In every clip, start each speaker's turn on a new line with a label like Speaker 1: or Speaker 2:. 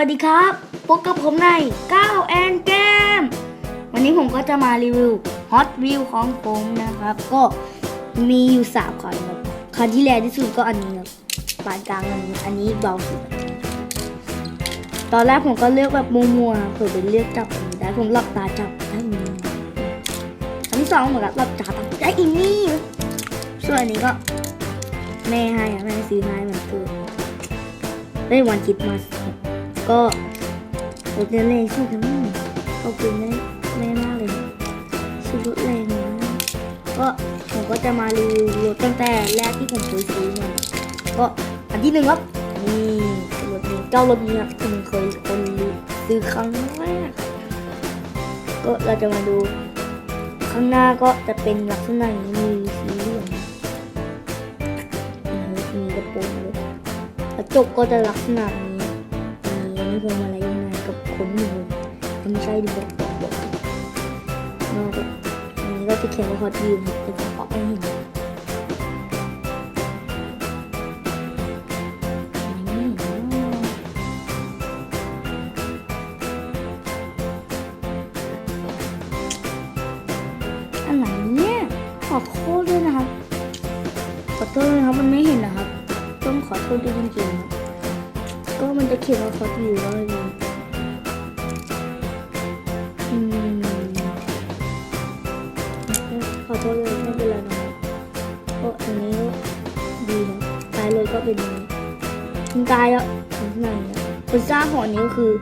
Speaker 1: สวัสดีครับพบกับผมใน9 and Game วันนี้ผมก็จะมารีวิว Hot Wheel ของผมนะครับ ก็มีอยู่3คันครับคันที่แรงที่สุดก็อันนี้ครับปานกลางอันนี้อันนี้เบาสุดตอนแรกผมก็เลือกแบบมัวๆเผื่อไปเลือกจับอันนี้ได้ผมหลับตาจับได้อันนี้อันที่สองเหมือนกับหลับตาจับได้อีนี่ส่วนอันนี้ก็แม่ให้อะแม่ซื้อให้มันเกิดได้วันคริดมาส ก็รถเดินแรงสุดทั้งนั้ขอบคุณแม่แม่มากเลยซื้อรถแรงนะก็ผมก็จะมารีวิวรถตั้งแต่แรกที่ผมเคยซื้อมาก็อันที่หนึ่งครับนี่รถนี้เจ้ารถนี้ครับผมเคยคนซื้อครั้งแรกก็เราจะมาดูข้างหน้าก็จะเป็นลักษณะนี้มีสีเหลืองมีกระโปรงเลยกระจกก็จะลักษณะ นี้มีนี่พวงมาลัยยังไงกับคนอยู่ไม่ใช่ดูบอกบอกบอกนอกจากอันนี้ก็จะเขียนว่าฮอตวิวเป็นกระเป๋าให้เห็นอันไหนเนี่ย ขอโทษด้วยนะครับ ขอโทษนะครับ มันไม่เห็นนะครับ ต้องขอโทษด้วยจริงๆครับ ก็มันจะเขียนว่าคอสอยู่ว่าอะไรอืมขอโทษเลยไม่เป็นไรนะครับก็อันนี้ดีครับตายเลยก็เป็นอย่างนี้คุณตายแล้วข้างในนี่ยคุณซ่าของอันนี้ก็คือ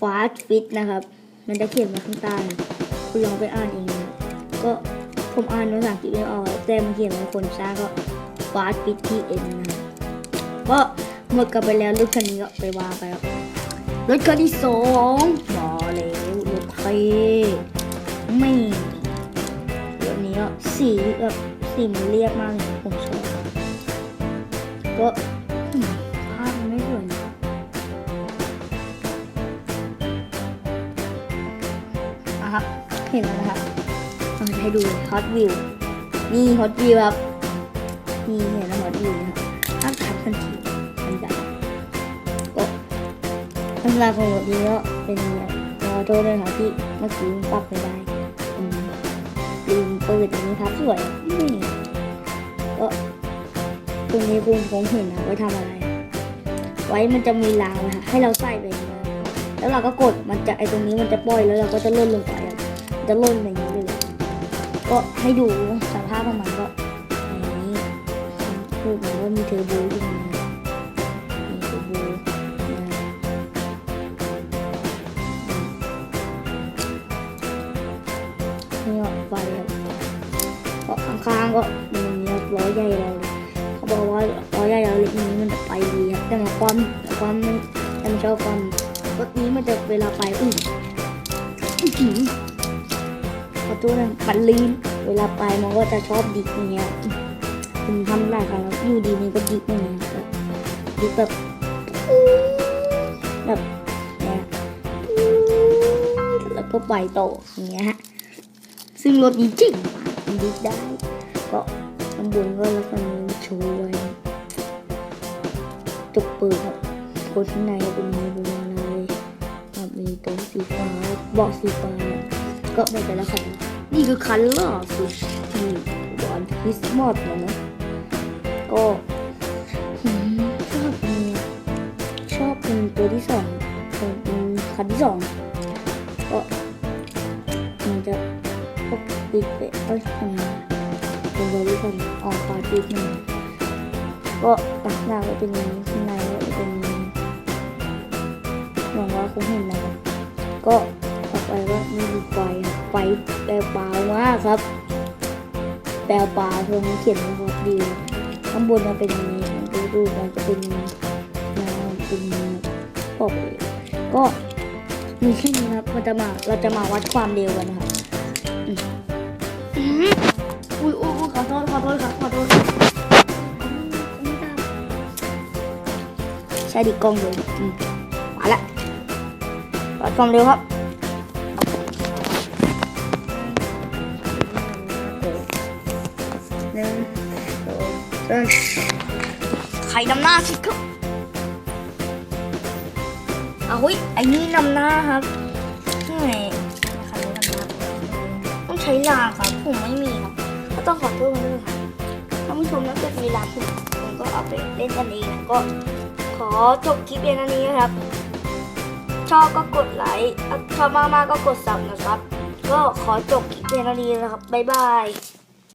Speaker 1: fast fit นะครับ มันจะเขียนมาข้างใต้คุณลองไปอ่านเองนะก็ผมอ่านภาษาอังกฤษไม่ออกแต่มันเขียนว่าคนซ่าก็ fast fit ที่ n นะครับก็ หมดกันไปแล้วรถคันนี้ก็ไปวางไปแล้วรถคันที่สองมาแล้วรถเท่ไม่รถนี้ก็สีแบบสีมันเรียบมากเลยผมชอบก็ภาพไม่สวยนะครับเห็นแล้วนะครับเอาให้ดูฮอตวิวนี่ฮอตวิวครับนี่เห็นแล้วฮอตวิวนะครับภาพชัดทันที ทำลายของหมดนี้ก็เป็นขอโทษด้วยครับที่เมื่อกี้ปรับไม่ได้อืมลืมเปิดอย่างนี้ครับสวยนี่ก็ตรงนี้คุณคงเห็นนะไว้ทำอะไร ไว้มันจะมีรางนะให้เราใส่ไปแล้วเราก็กดมันจะไอตรงนี้มันจะปล่อยแล้วเราก็จะล่นลงไปจะล่นอย่างนี้เลยก็ให้ดูสภาพของมันก็อย่างนี้พูดเหมือนว่ามีเทอร์โบอยู่ นี่ก็ไฟครับก็ข้างๆก็มีล้อใหญ่เราเขาบอกว่าล้อใหญ่เราเล็กนี้มันจะไปดีครับแต่มาความความมันแต่ไม่ชอบความรถนี้มันจะเวลาไปอุ้ยอื้อหือขอโทษนะมันลื่นเวลาไปมันก็จะชอบดิกอย่างเงี้ยผมทำหลายครั้งอยู่ดีมันก็ดิกอย่างเงี้ยดิกแบบแบบเนี่ยแล้วก็ไปต่ออย่างเงี้ยฮะ ซึ่งรถนี้จริงมันดิกได้ ก็ข้างบนก็แล้วก็มีโชว์ไว้จบเปิดครับคนข้างในเป็นมีเป็นอะไรแบบมีต๊ะสีฟ้าเบาะสีฟ้าก็ไม่แต่ละคันนี่คือคันล่าสุดที่วันคริสต์มาสแล้วนะก็ชอบอันนี้ชอบเป็นตัวที่สองเป็นคันที่สองก็มันจะ ก็ปิดไปเอ้ยทำไมเป็นตัวที่สองออกฟ้าปิดหนึ่งก็ตักหน้าก็เป็นนี้ข้างในก็เป็นหวังว่าคงเห็นแล้วก็ต่อไปก็มีไฟครับไฟแปลเปล่ามากครับ แปลเปล่าเพื่อเขียนว่าฮอตดีข้างบนมันเป็นอย่างนี้มันดูดูมันจะเป็นน้ำเป็นปกเลยก็มีแค่นี้ครับเราจะมาเราจะมาวัดความเร็วกันนะครับ อุ้ยอุ้ยขอโทษขอโทษครับขอโทษใช้ดิกล้องเลยอืมมาละวัดความเร็วครับหนึ่งสองสามใครนำหน้าสิครับเอาเฮ้ยไอ้นี่นำหน้าครับ ช้ยาครับผมไม่มีครับ ก็ต้องขอโทษด้วยครับท่านผู้ชมถ้าเกิดมีลาผมผมก็เอาไปเล่นกันเองก็ขอจบคลิปเพียงเท่านี้นะครับ ชอบก็กดไลค์ชอบมากๆก็กดซับนะครับ ก็ขอจบคลิปเพียงเท่านี้นะครับบ๊ายบาย